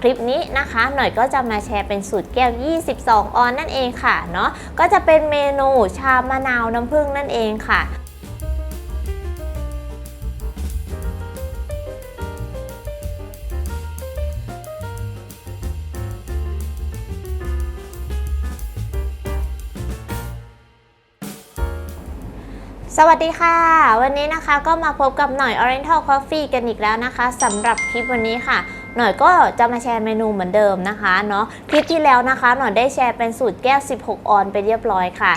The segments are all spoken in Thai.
คลิปนี้นะคะหน่อยก็จะมาแชร์เป็นสูตรแก้ว 22 ออนนั่นเองค่ะเนาะก็จะเป็นเมนูชามะนาวน้ำผึ้งนั่นเองค่ะสวัสดีค่ะ วันนี้นะคะก็มาพบกับหน่อย Oriental Coffee กันอีกแล้วนะคะสำหรับคลิปวันนี้ค่ะ หน่อยก็จะมาแชร์เมนูเหมือนเดิมนะคะเนาะคลิปที่แล้วนะคะ หน่อยได้แชร์เป็นสูตรแก้ว 16 ออนไปเรียบร้อยค่ะ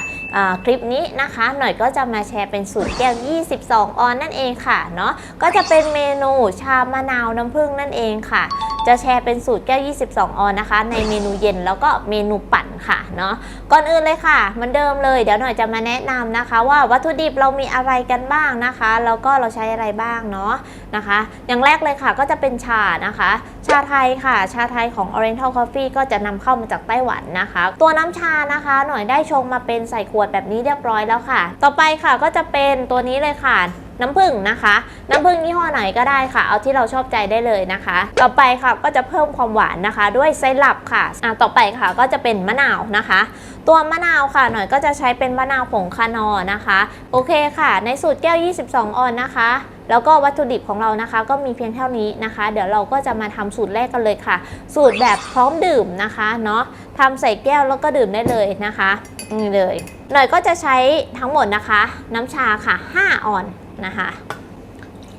คลิปนี้นะคะ หน่อยก็จะมาแชร์เป็นสูตรแก้ว 22 ออนนั่นเองค่ะเนาะก็จะเป็นเมนูชามะนาวน้ำผึ้งนั่นเองค่ะจะแชร์เป็นสูตรแก้ว 22 ออนนะคะ ในเมนูเย็นแล้วก็เมนูปั่นค่ะเนาะก่อนอื่นเลยค่ะเหมือนเดิมเลยเดี๋ยวหน่อยจะมาแนะนำนะคะ ว่าวัตถุดิบเรามีอะไรกันบ้างนะคะแล้วก็เราใช้อะไรบ้างเนาะนะคะ อย่างแรกเลยค่ะก็จะเป็นชานะคะ ชาไทยค่ะ ชาไทยของ Oriental Coffee ก็จะนำเข้ามาจากไต้หวันนะคะ ตัวน้ำชานะคะ หน่อยได้ชงมาเป็นใส่ขวดแบบนี้เรียบร้อยแล้วค่ะ ต่อไปค่ะก็จะเป็นตัวนี้เลยค่ะ น้ำผึ้งนะคะ น้ำผึ้งยี่ห้อไหนก็ได้ค่ะ เอาที่เราชอบใจได้เลยนะคะ ต่อไปค่ะก็จะเพิ่มความหวานนะคะ ด้วยไซรัปค่ะอะต่อไปค่ะก็จะเป็นมะนาวนะคะ ตัวมะนาวค่ะหน่อยก็จะใช้เป็นมะนาวผงคานอนะคะ โอเคค่ะ ในสูตรแก้ว 22 ออนนะคะแล้วก็วัตถุดิบของเรานะคะ ก็มีเพียงเท่านี้นะคะ เดี๋ยวเราก็จะมาทำสูตรแรกกันเลยค่ะ สูตรแบบพร้อมดื่มนะคะเนาะทำใส่แก้วแล้วก็ดื่มได้เลยนะคะนี่เลยหน่อยก็จะใช้ทั้งหมดนะคะ น้ำชาค่ะ 5 ออน นะคะ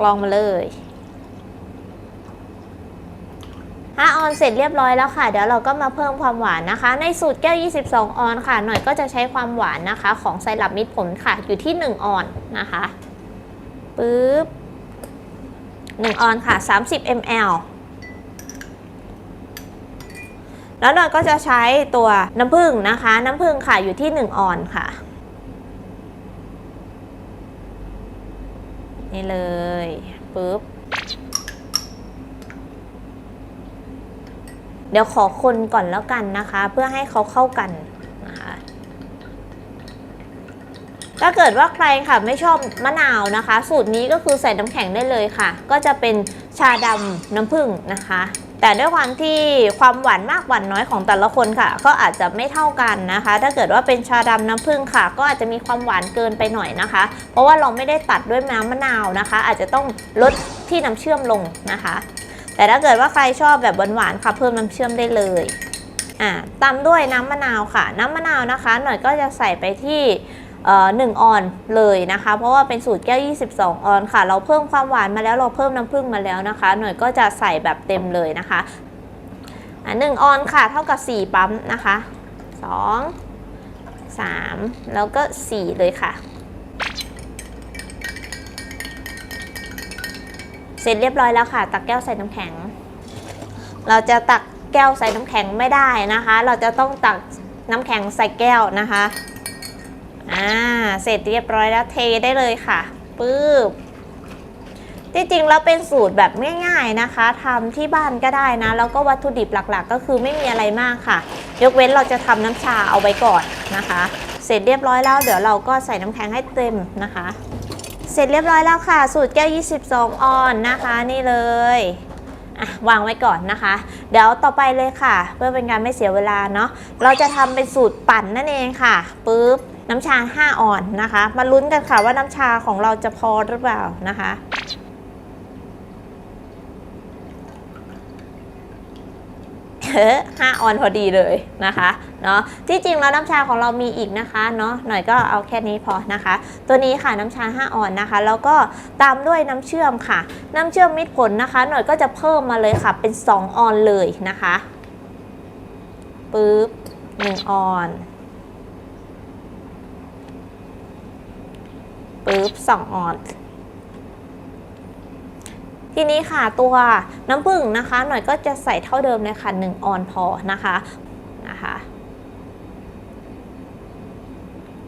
ลองมาเลย5ออนเสร็จเรียบร้อยแล้วค่ะ เดี๋ยวเราก็มาเพิ่มความหวานนะคะ ในสูตรแก้ว 22 ออนค่ะ หน่อยก็จะใช้ความหวานนะคะ ของไซรัปมิตรผลค่ะ อยู่ที่ 1 ออนนะคะปึ๊บ1ออนค่ะ 30 ml แล้วหน่อยก็จะใช้ตัวน้ำผึ้งนะคะ น้ำผึ้งค่ะอยู่ที่ 1 ออนค่ะ นี่เลยปึ๊บ เดี๋ยวขอคนก่อนแล้วกันนะคะ เพื่อให้เขาเข้ากันนะคะถ้าเกิดว่าใครค่ะไม่ชอบมะนาวนะคะ สูตรนี้ก็คือใส่น้ำแข็งได้เลยค่ะ ก็จะเป็นชาดำน้ำผึ้งนะคะ แต่ด้วยความที่ความหวานมากหวานน้อยของแต่ละคนค่ะ ก็อาจจะไม่เท่ากันนะคะ ถ้าเกิดว่าเป็นชาดำน้ำผึ้งค่ะ ก็อาจจะมีความหวานเกินไปหน่อยนะคะ เพราะว่าเราไม่ได้ตัดด้วยน้ำมะนาวนะคะ อาจจะต้องลดที่น้ำเชื่อมลงนะคะ แต่ถ้าเกิดว่าใครชอบแบบหวานๆค่ะเพิ่มน้ำเชื่อมได้เลยอ่าตามด้วยน้ำมะนาวค่ะ น้ำมะนาวนะคะ หน่อยก็จะใส่ไปที่ หนึ่งออนเลยนะคะ เพราะว่าเป็นสูตรแก้ว 22 ออนค่ะ เราเพิ่มความหวานมาแล้วเราเพิ่มน้ำผึ้งมาแล้วนะคะ หน่อยก็จะใส่แบบเต็มเลยนะคะอ่าหนึ่งออนค่ะ เท่ากับ 4 ปั๊มนะคะ 2 3 แล้วก็ 4 เลยค่ะ เสร็จเรียบร้อยแล้วค่ะ ตักแก้วใส่น้ำแข็ง เราจะตักแก้วใส่น้ำแข็งไม่ได้นะคะ เราจะต้องตักน้ำแข็งใส่แก้วนะคะ อ่าเสร็จเรียบร้อยแล้วเทได้เลยค่ะปึ๊บที่จริงแล้วเป็นสูตรแบบง่ายๆนะคะทำที่บ้านก็ได้นะ แล้วก็วัตถุดิบหลักๆ ก็คือไม่มีอะไรมากค่ะ ยกเว้นเราจะทำน้ำชาเอาไว้ก่อนนะคะ เสร็จเรียบร้อยแล้วเดี๋ยวเราก็ใส่น้ำแข็งให้เต็มนะคะ เสร็จเรียบร้อยแล้วค่ะ สูตรแก้ว 22 ออนนะคะนี่เลยวางไว้ก่อนนะคะ เดี๋ยวต่อไปเลยค่ะ เพื่อเป็นการไม่เสียเวลาเนาะเราจะทำเป็นสูตรปั่นนั่นเองค่ะปุ๊บ น้ำชา 5ออนนะคะ มาลุ้นกันค่ะว่าน้ำชาของเราจะพอหรือเปล่านะคะเออห้าออนพอดีเลยนะคะเนาะที่จริงแล้วน้ำชาของเรามีอีกนะคะเนาะหน่อยก็เอาแค่นี้พอนะคะ ตัวนี้ค่ะน้ำชา 5 ออนนะคะ แล้วก็ตามด้วยน้ำเชื่อมค่ะ น้ำเชื่อมมิตรผลนะคะ หน่อยก็จะเพิ่มมาเลยค่ะเป็น 2 ออนเลยนะคะปึ๊บ1ออน ปึ๊บ2ออนทีนี้ค่ะตัวน้ำผึ้งนะคะ หน่อยก็จะใส่เท่าเดิมเลยค่ะ1ออนพอนะคะนะคะ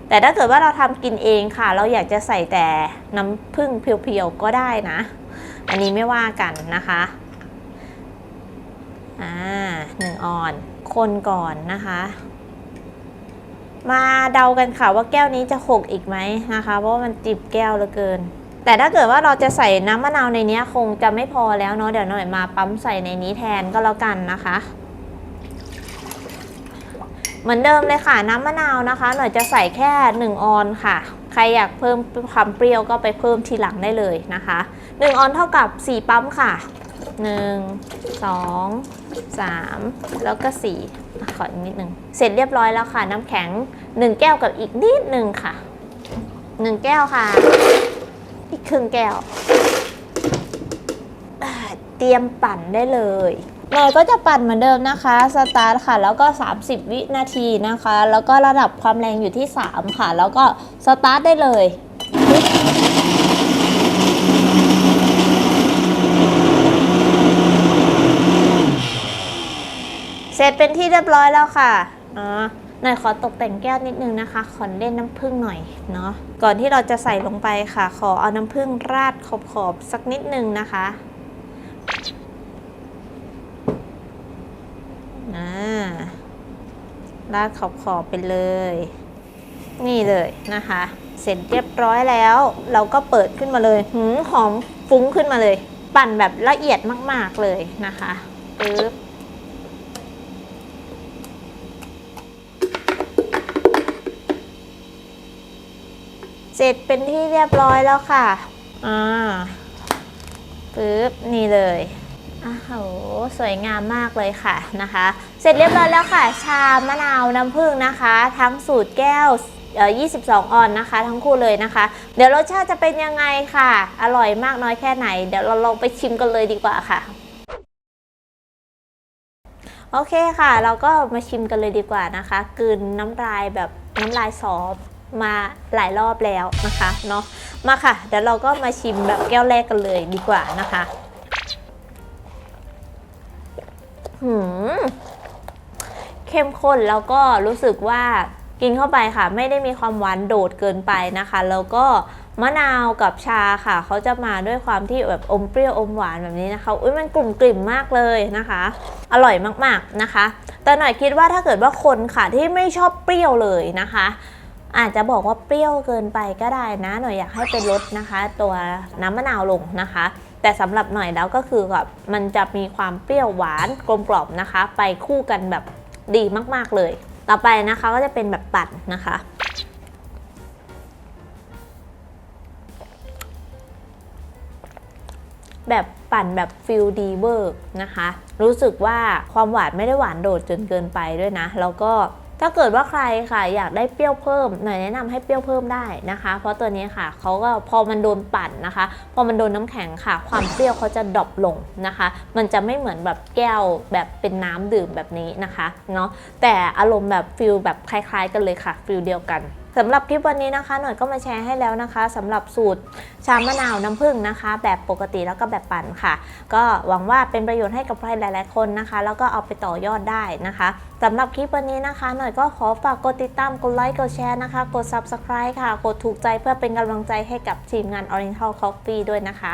แต่ถ้าเกิดว่าเราทำกินเองค่ะ เราอยากจะใส่แต่น้ำผึ้งเพียวๆก็ได้นะ อันนี้ไม่ว่ากันนะคะอ่าหนึ่งออน คนก่อนนะคะ มาเดากันค่ะว่าแก้วนี้จะหกอีกไหมนะคะ เพราะว่ามันจิบแก้วเหลือเกิน แต่ถ้าเกิดว่าเราจะใส่น้ำมะนาวในนี้คงจะไม่พอแล้วเนาะเดี๋ยวหน่อยมาปั๊มใส่ในนี้แทนก็แล้วกันนะคะ เหมือนเดิมเลยค่ะน้ำมะนาวนะคะ หน่อยจะใส่แค่ 1 ออนค่ะ ใครอยากเพิ่มความเปรี้ยวก็ไปเพิ่มทีหลังได้เลยนะคะ 1 ออนเท่ากับ 4 ปั๊มค่ะ 1 2 3 แล้วก็4อ่ ขออีกนิดนึงเสร็จเรียบร้อยแล้วค่ะ น้ำแข็ง 1 แก้วกับอีกนิดนึงค่ะ 1 แก้วค่ะ อีกครึ่งแก้ว เตรียมปั่นได้เลยเนยก็จะปั่นเหมือนเดิมนะคะ สตาร์ทค่ะ แล้วก็ 30 วินาทีนะคะ แล้วก็ระดับความแรงอยู่ที่ 3 ค่ะ แล้วก็สตาร์ทได้เลย ร็จเป็นที่เรียบร้อยแล้วค่ะอ่าหน่อยขอตกแต่งแก้วนิดนึงนะคะ ขอเล่นน้ำผึ้งหน่อยเนาะ ก่อนที่เราจะใส่ลงไปค่ะ ขอเอาน้ำผึ้งราดขอบๆสักนิดนึงนะคะอ่าราดขอบๆไปเลย นี่เลยนะคะ เสร็จเรียบร้อยแล้ว เราก็เปิดขึ้นมาเลยหืมหอมฟุ้งขึ้นมาเลย ปั่นแบบละเอียดมากๆเลยนะคะปึ๊บ ร็จเป็นที่เรียบร้อยแล้วค่ะ อ่าปึ๊บนี่เลยอ้าวโหสวยงามมากเลยค่ะนะคะ เสร็จเรียบร้อยแล้วค่ะ ชามะนาวน้ำผึ้งนะคะ ทั้งสูตรแก้วเอ่อ22 ออนนะคะ ทั้งคู่เลยนะคะ เดี๋ยวรสชาติจะเป็นยังไงค่ะ อร่อยมากน้อยแค่ไหน เดี๋ยวเราลองไปชิมกันเลยดีกว่าค่ะ โอเคค่ะ เราก็มาชิมกันเลยดีกว่านะคะกลืนน้ำลายแบบน้ำลายสอม มาหลายรอบแล้วนะคะเนาะมาค่ะ เดี๋ยวเราก็มาชิมแบบแก้วแรกกันเลยดีกว่านะคะหืมเข้มข้นแล้วก็รู้สึกว่ากินเข้าไปค่ะ ไม่ได้มีความหวานโดดเกินไปนะคะ แล้วก็มะนาวกับชาค่ะ เขาจะมาด้วยความที่แบบอมเปรี้ยวอมหวานแบบนี้นะคะอุ้ยมันกลุ่มกลิ่มมากเลยนะคะ อร่อยมากๆนะคะ แต่หน่อยคิดว่าถ้าเกิดว่าคนค่ะที่ไม่ชอบเปรี้ยวเลยนะคะ อาจจะบอกว่าเปรี้ยวเกินไปก็ได้นะหน่อยอยากให้เป็นลดนะคะ ตัวน้ำมะนาวลงนะคะ แต่สำหรับหน่อยแล้วก็คือแบบมันจะมีความเปรี้ยวหวานกลมกล่อมนะคะ ไปคู่กันแบบดีมากๆเลย ต่อไปนะคะก็จะเป็นแบบปั่นนะคะแบบปั่นแบบฟิลดีเวอร์นะคะ รู้สึกว่าความหวานไม่ได้หวานโดดจนเกินไปด้วยนะ แล้วก็ ถ้าเกิดว่าใครค่ะอยากได้เปรี้ยวเพิ่มหน่อยแนะนำให้เปรี้ยวเพิ่มได้นะคะ เพราะตัวนี้ค่ะเขาก็พอมันโดนปั่นนะคะ พอมันโดนน้ำแข็งค่ะ ความเปรี้ยวเขาจะดรอปลงนะคะ มันจะไม่เหมือนแบบแก้วแบบเป็นน้ำดื่มแบบนี้นะคะเนาะแต่อารมณ์แบบฟิลแบบคล้าย ๆ กันเลยค่ะฟิลเดียวกัน สำหรับคลิปวันนี้นะคะ หน่อยก็มาแชร์ให้แล้วนะคะสำหรับสูตรชามะนาวน้ำผึ้งนะคะ แบบปกติแล้วก็แบบปั่นค่ะ ก็หวังว่าเป็นประโยชน์ให้กับใครหลาย ๆ คนนะคะ แล้วก็เอาไปต่อยอดได้นะคะสำหรับคลิปวันนี้นะคะ หน่อยก็ขอฝากกดติดตาม กดไลค์ กดแชร์นะคะ กด Subscribe ค่ะ กดถูกใจเพื่อเป็นกำลังใจให้กับทีมงาน Oriental Coffee ด้วยนะคะ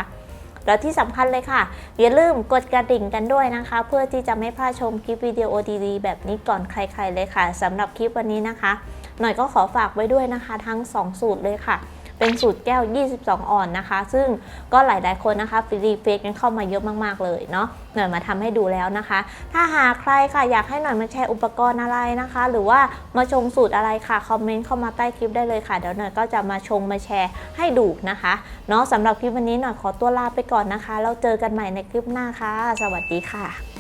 แล้วที่สำคัญเลยค่ะ อย่าลืมกดกระดิ่งกันด้วยนะคะ เพื่อที่จะไม่พลาดชมคลิปวิดีโอดีๆแบบนี้ก่อนใคร ๆเลยค่ะสำหรับคลิปวันนี้นะคะ หน่อยก็ขอฝากไว้ด้วยนะคะทั้ง 2 สูตรเลยค่ะ เป็นสูตรแก้ว 22ออนนะคะ ซึ่งก็หลาย ๆ คนนะคะฟรีเฟกกันเข้ามาเยอะมาก ๆ เลยเนาะหน่อยมาทำให้ดูแล้วนะคะ ถ้าหากใครค่ะอยากให้หน่อยมาแชร์อุปกรณ์อะไรนะคะ หรือว่ามาชงสูตรอะไรค่ะคอมเมนต์เข้ามาใต้คลิปได้เลยค่ะเดี๋ยวหน่อยก็จะมาชงมาแชร์ให้ดูนะคะเนาะสำหรับคลิปวันนี้หน่อยขอตัวลาไปก่อนนะคะแล้วเจอกันใหม่ในคลิปหน้าค่ะ สวัสดีค่ะ